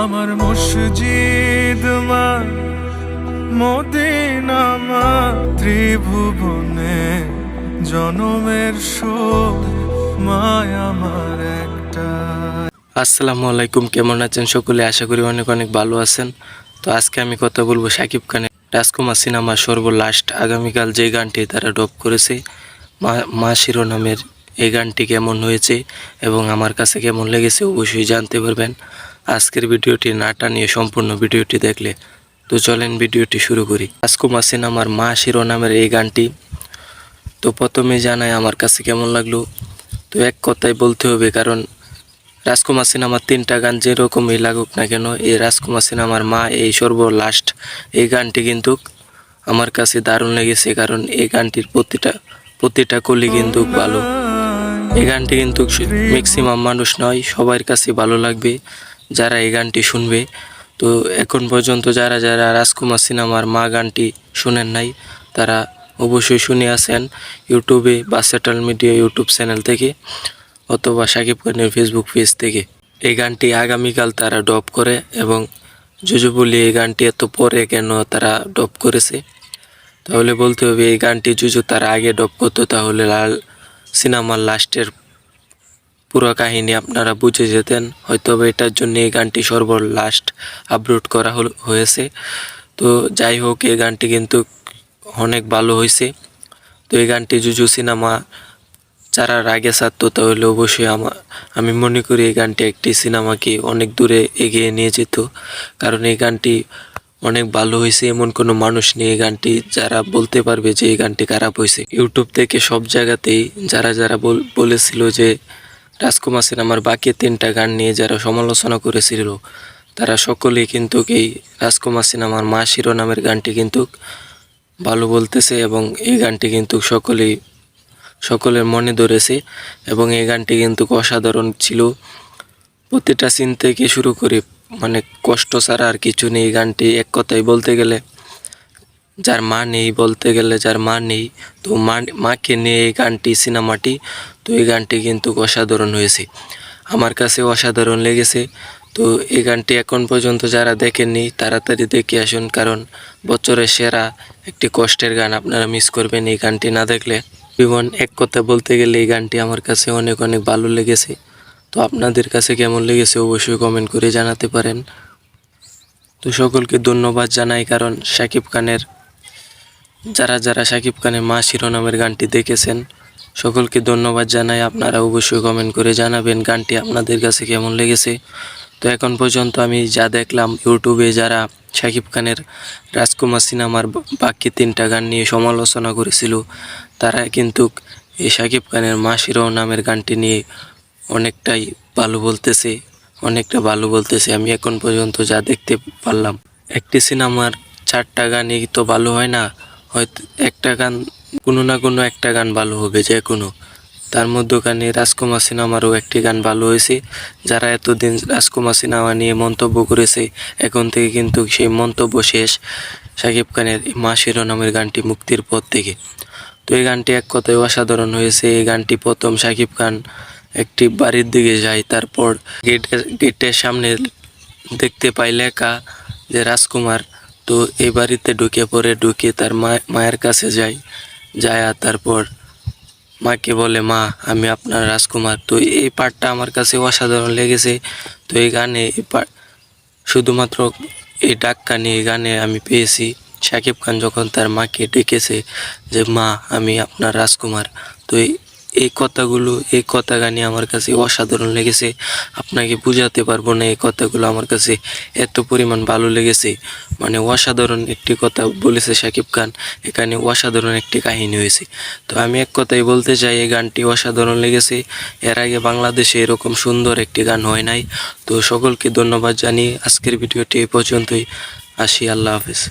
আমার মসজিদ মা, মদিনা মা, ত্রিভুবনে জনমের শোক, মায় আমার একটা। আসসালামু আলাইকুম, কেমন আছেন সকলে? আশা করি অনেক অনেক ভালো আছেন। তো আজকে আমি কথা বলব সাকিব খানের রাজকুমার সিনেমা সর্ব লাস্ট আগামীকাল যে গানটি তারা ডব করেছে, মা মা শিরোনামের এই গানটি কেমন হয়েছে এবং আমার কাছে কেমন লেগেছে অবশ্যই জানতে পারবেন। আজকের ভিডিওটি নাটা নিয়ে সম্পূর্ণ ভিডিওটি দেখলে তো চলেন ভিডিওটি শুরু করি। রাজকুমার সিনেমার মা শিরোনামের এই গানটি তো প্রথমে জানাই আমার কাছে কেমন লাগল। তো এক কথায় বলতে হবে, কারণ রাজকুমার সিনেমার তিনটা গান যেরকমই লাগুক না কেন, এই রাজকুমার সিনেমার মা এই সর্ব লাস্ট এই গানটি কিন্তু আমার কাছে দারুণ লেগেছে, কারণ এই গানটির প্রতিটা প্রতিটা কলি কিন্তু ভালো। এই গানটি কিন্তু ম্যাক্সিমাম মানুষ নয়, সবার কাছে ভালো লাগবে। যারা এই গানটি শুনবে, তো এখন পর্যন্ত যারা যারা রাজকুমার সিনেমার মা গানটি শুনেন নাই, তারা অবশ্যই শুনে আসেন ইউটিউবে বা সেটাল মিডিয়া ইউটিউব চ্যানেল থেকে অথবা সাকিব খানের ফেসবুক পেজ থেকে। এই গানটি আগামীকাল তারা ডপ করে এবং জুজু বলি এই গানটি এত পরে কেন তারা ডপ করেছে? তাহলে বলতে হবে এই গানটি জুজু তারা আগে ডপ করতো, তাহলে লাল সিনেমার লাস্টের পুরো কাহিনী আপনারা বুঝে যেতেন। হয়তো এটার জন্য এই গানটি সর্ব লাস্ট আপলোড করা হয়েছে। তো যাই হোক, এই গানটি কিন্তু অনেক ভালো হয়েছে। তো এই গানটি জুজু সিনেমা যারা রাগে ছাড়তো তাহলে অবশ্যই আমার আমি মনে করি এই গানটি একটি সিনেমাকে অনেক দূরে এগিয়ে নিয়ে যেত। কারণ এই গানটি অনেক ভালো হয়েছে। এমন কোনো মানুষ নেই এই গানটি যারা বলতে পারবে যে এই গানটি খারাপ হয়েছে। ইউটিউব থেকে সব জায়গাতেই যারা যারা বল- বলেছিল যে রাজকুমার সিনেমার বাকি তিনটা গান নিয়ে যারা সমালোচনা করেছিল, তারা সকলেই কিন্তু এই রাজকুমার সিনেমার মা শিরোনামের গানটি কিন্তু ভালো বলতেছে এবং এই গানটি কিন্তু সকলেই, সকলের মনে ধরেছে এবং এই গানটি কিন্তু অসাধারণ ছিল। প্রতিটা সিন থেকে শুরু করে মানে কষ্ট ছাড়া আর কিছু নেই গানটি। এক কথায় বলতে গেলে, যার মা নেই বলতে গেলে, যার মা নেই, তো মা, মাকে নিয়ে এই গানটি, সিনেমাটি তো এই গানটি কিন্তু অসাধারণ হয়েছে। আমার কাছে অসাধারণ লেগেছে। তো এই গানটি এখন পর্যন্ত যারা দেখেননি, তাড়াতাড়ি দেখে আসুন, কারণ বছরের সেরা একটি কষ্টের গান আপনারা মিস করবেন এই গানটি না দেখলে। জীবন এক কথা বলতে গেলে এই গানটি আমার কাছে অনেক অনেক ভালো লেগেছে। তো আপনাদের কাছে কেমন লেগেছে অবশ্যই কমেন্ট করে জানাতে পারেন। তো সকলকে ধন্যবাদ জানাই, কারণ শাকিব খানের, যারা যারা শাকিব খানের মা শিরোনামের গানটি দেখেছেন সকলকে ধন্যবাদ জানাই। আপনারা অবশ্যই কমেন্ট করে জানাবেন গানটি আপনাদের কাছে কেমন লেগেছে। তো এখন পর্যন্ত আমি যা দেখলাম ইউটিউবে যারা শাকিব খানের রাজকুমার সিনেমার বাকি তিনটা গান নিয়ে সমালোচনা করেছিল, তারা কিন্তু এই শাকিব খানের মা শিরোনামের গানটি নিয়ে অনেকটাই ভালো বলতেছে, অনেকটা ভালো বলতেছে। আমি এখন পর্যন্ত যা দেখতে পারলাম, একটি সিনেমার চারটা গানই তো ভালো হয় না, হয়তো একটা গান কোনো না কোনো একটা গান ভালো হবে যে কোনো। তার মধ্যখানে রাজকুমার সিনেমারও একটি গান ভালো হয়েছে। যারা এতদিন রাজকুমার সিনেমা নিয়ে মন্তব্য করেছে, এখন থেকে কিন্তু সেই মন্তব্য শেষ। শাকিব খানের মা শিরোনামের গানটি মুক্তির পর থেকে। তো এই গানটি এক কথায় অসাধারণ হয়েছে। এই গানটি প্রথম শাকিব খান একটি বাড়ির দিকে যায়, তারপর গেটের গেটের সামনে দেখতে পাই লেখা যে, রাজকুমার, তো এই বাড়িতে ঢুকে পড়ে ঢুকে তার মায়ের কাছে যায় যায় তারপর মাকে বলে, মা, আমি আপনার রাজকুমার। তো এই পার্টটা আমার কাছে অসাধারণ লেগেছে। তো এই গানে এই শুধুমাত্র এই ডাক্কানি এই গানে আমি পেয়েছি। শাকিব খান যখন তার মাকে ডেকেছে যে, মা, আমি আপনার রাজকুমার। তো এই এই কথাগুলো, এই কথা গানি আমার কাছে অসাধারণ লেগেছে। আপনাকে বুঝাতে পারব না এই কথাগুলো আমার কাছে এত পরিমাণ ভালো লেগেছে। মানে অসাধারণ একটি কথা বলেছে শাকিব খান, এখানে অসাধারণ একটি কাহিনী হয়েছে। তো আমি এক কথাই বলতে চাই, এই গানটি অসাধারণ লেগেছে। এর আগে বাংলাদেশে এরকম সুন্দর একটি গান হয় নাই। তো সকলকে ধন্যবাদ জানিয়ে আজকের ভিডিওটি এই পর্যন্তই। আসি, আল্লাহ হাফেজ।